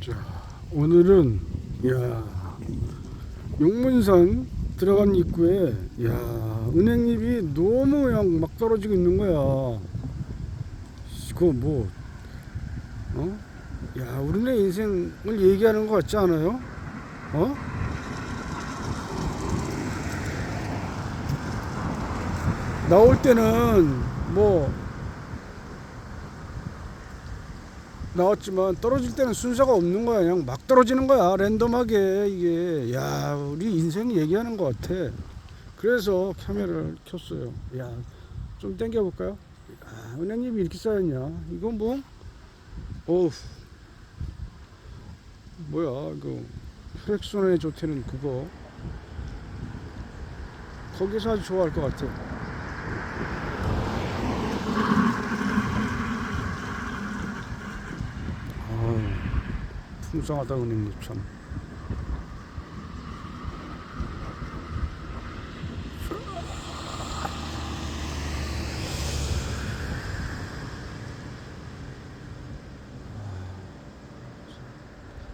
자, 오늘은 야 용문산 들어간 입구에 야 은행잎이 너무 그냥 막 떨어지고 있는 거야. 그거 뭐 어? 야 우리네 인생을 얘기하는 것 같지 않아요? 어? 나올 때는 뭐 나왔지만 떨어질 때는 순서가 없는 거야. 그냥 막 떨어지는 거야. 랜덤하게 이게 야 우리 인생 얘기하는 것 같아. 그래서 카메라를 켰어요. 야 좀 당겨 볼까요? 아, 은행잎이 이렇게 쌓였냐? 이건 뭐? 어우 뭐야 이거 혈액순환에 좋다는 그거 거기서 아주 좋아할 것 같아. 아유, 풍성하다 은행잎 참.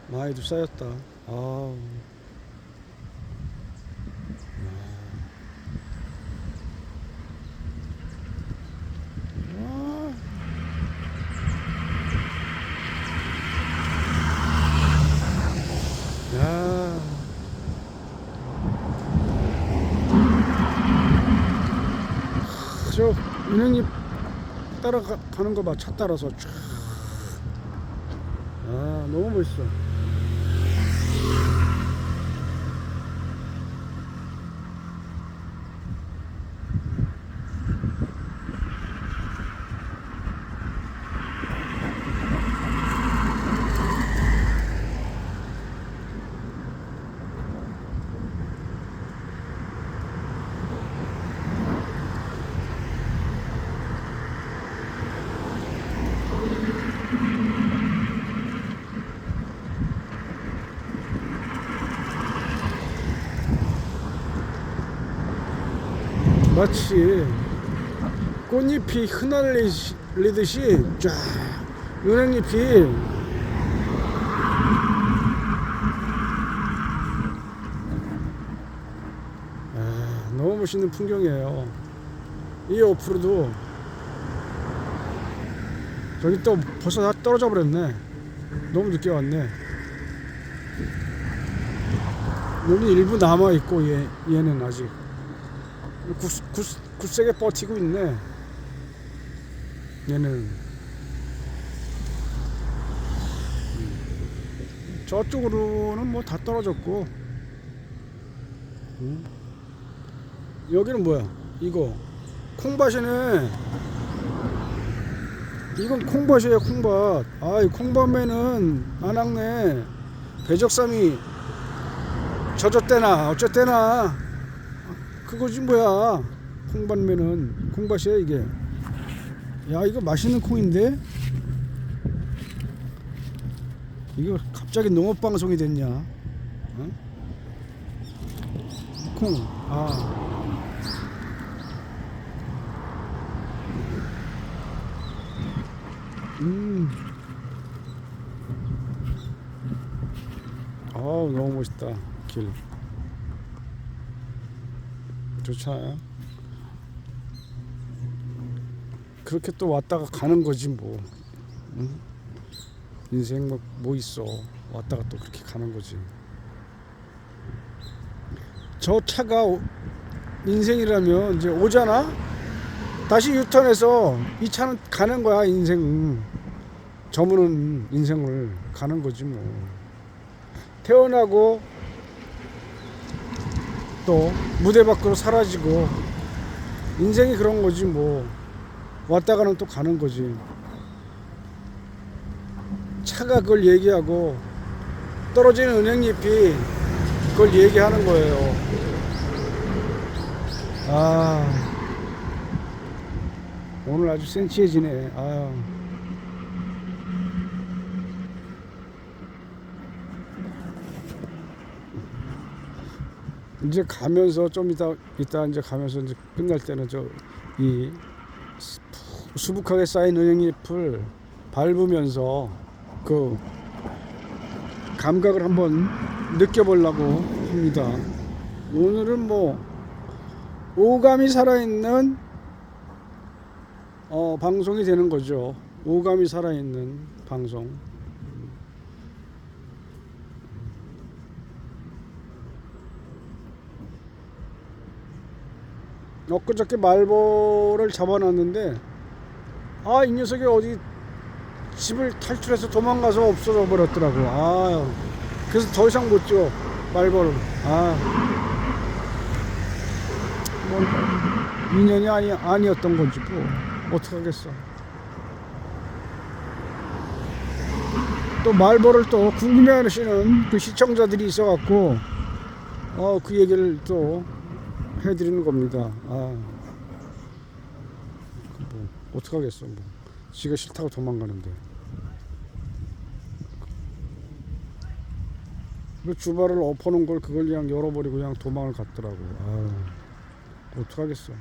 많이도 쌓였다. 아우. 아. 야. 저 은행잎 따라가는 거 봐. 차 따라서 쫙. 아, 너무 멋있어. 마치 꽃잎이 흩날리듯이 쫙 은행잎이 아, 너무 멋있는 풍경이에요. 이 옆으로도 저기 또 벌써 다 떨어져 버렸네. 너무 늦게 왔네. 여기 일부 남아 있고 얘 얘는 아직. 굳, 굳, 굳세게 버티고 있네. 얘는 음. 저쪽으로는 뭐 다 떨어졌고 음. 여기는 뭐야? 이거 콩밭이네. 이건 콩밭이에요, 콩밭. 아, 이 콩밭매는 안 학네. 배적삼이 젖었대나 어쨌대나 그거지 뭐야? 콩밭매는 콩밭이야 이게. 야 이거 맛있는 콩인데? 이거 갑자기 농업 방송이 됐냐? 어? 콩아. 음. 아우 너무 멋있다 길 좋잖아요. 그렇게 또 왔다가 가는 거지 뭐. 응? 인생 뭐, 뭐 있어. 왔다가 또 그렇게 가는 거지. 저 차가 오- 인생이라면 이제 오잖아? 다시 유턴해서 이 차는 가는 거야, 인생. 저무는 인생을 가는 거지 뭐. 태어나고 또 무대 밖으로 사라지고 인생이 그런 거지 뭐. 왔다 가는 또 가는 거지. 차가 그걸 얘기하고 떨어지는 은행잎이 그걸 얘기하는 거예요. 아 오늘 아주 센치해지네. 아 이제 가면서 좀 이따 이따 이제 가면서 이제 끝날 때는 저 이 수북하게 쌓인 은행잎을 밟으면서 그 감각을 한번 느껴보려고 합니다. 오늘은 뭐 오감이 살아있는 어, 방송이 되는 거죠. 오감이 살아있는 방송. 엊그저께 말보를 잡아놨는데 아 이 녀석이 어디 집을 탈출해서 도망가서 없어져 버렸더라고 아 그래서 더 이상 못 줘 말보를 아뭐 인연이 아니, 아니었던 건지 뭐 어떡하겠어. 또 말보를 또 궁금해하시는 그 시청자들이 있어갖고 어 그 얘기를 또 해드리는 겁니다. 아, 뭐 어떡하겠어. 뭐 지가 싫다고 도망가는데. 그 주발을 엎어놓은 걸 그걸 그냥 열어버리고 그냥 도망을 갔더라고. 아, 어떡하겠어.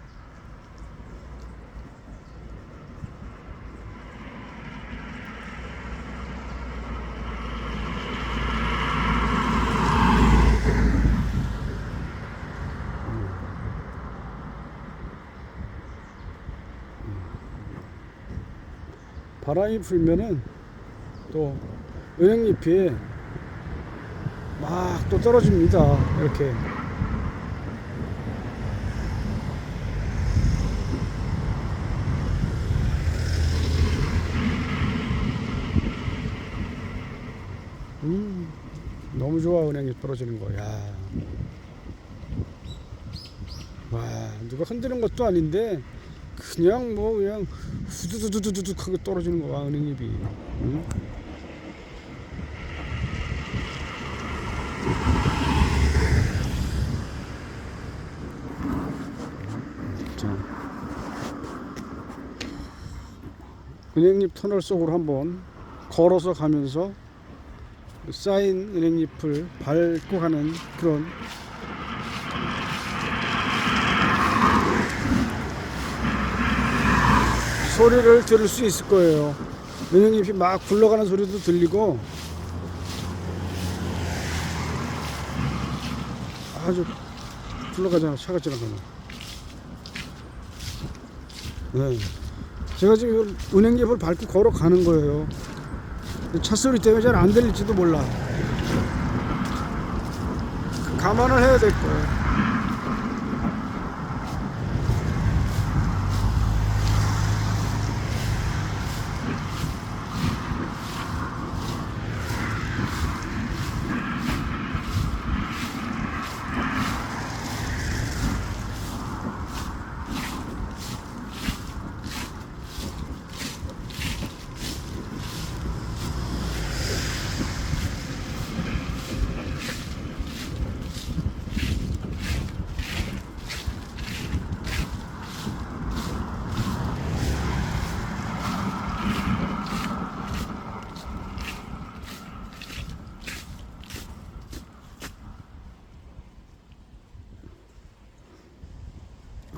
바람이 불면은 또 은행잎이 막 또 떨어집니다. 이렇게. 음, 너무 좋아 은행잎 떨어지는 거. 야. 와, 누가 흔드는 것도 아닌데 그냥 뭐 그냥 후두두두두둑 하게 떨어지는 거야 은행잎이 응? 자 은행잎 터널 속으로 한번 걸어서 가면서 쌓인 은행잎을 밟고 가는 그런 소리를 들을 수 있을 거예요. 은행잎이 막 굴러가는 소리도 들리고 아주 굴러가잖아 차가 지나가면. 네. 제가 지금 은행잎을 밟고 걸어가는 거예요. 차 소리 때문에 잘 안 들릴지도 몰라. 감안을 해야 될 거예요.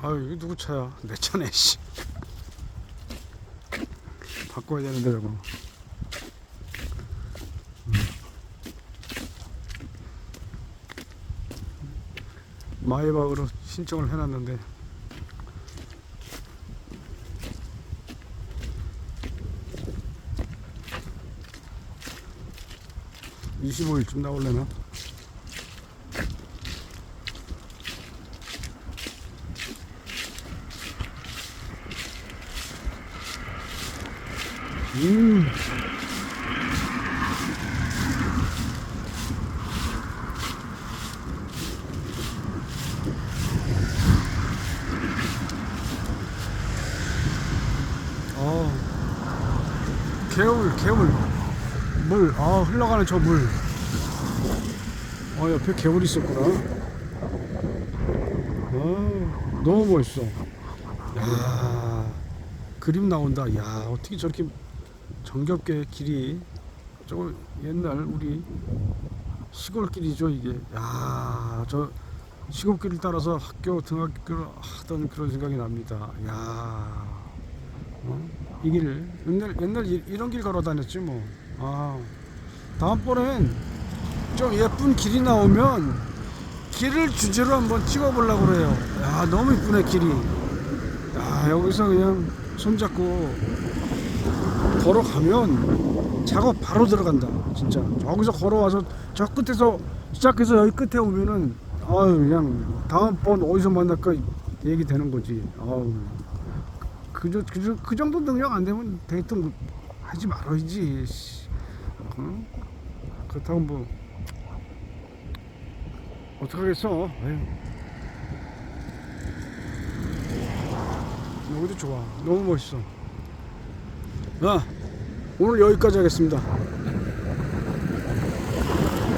아유 이거 누구 차야? 내 차네 씨. 바꿔야 되는데 저거. 음. 마이박으로 신청을 해놨는데. (25일쯤) 나올래나 음. 어. 개울, 개울. 물, 아, 흘러가는 저 물. 어, 옆에 개울이 있었구나. 아, 너무 멋있어. 야, 그림 나온다. 야, 어떻게 저렇게 정겹게 길이 저거 옛날 우리 시골길이죠 이게 야 저 시골길을 따라서 학교 등학교를 하던 그런 생각이 납니다 야 어? 이 길을 옛날 옛날 이- 이런 길 걸어 다녔지 뭐 아 다음번엔 좀 예쁜 길이 나오면 길을 주제로 한번 찍어보려고 그래요. 야 너무 이쁘네 길이. 야 여기서 그냥 손잡고 걸어가면 작업 바로 들어간다. 진짜 저기서 걸어와서 저 끝에서 시작해서 여기 끝에 오면은 아유 그냥 다음번 어디서 만날까 얘기 되는 거지. 아우 그저 그저 그 정도 능력 안 되면 데이트 못- 하지 말아야지. 씨. 어? 그렇다고 뭐 어떡하겠어. 에휴. 여기도 좋아. 너무 멋있어. 아, 오늘 여기까지 하겠습니다.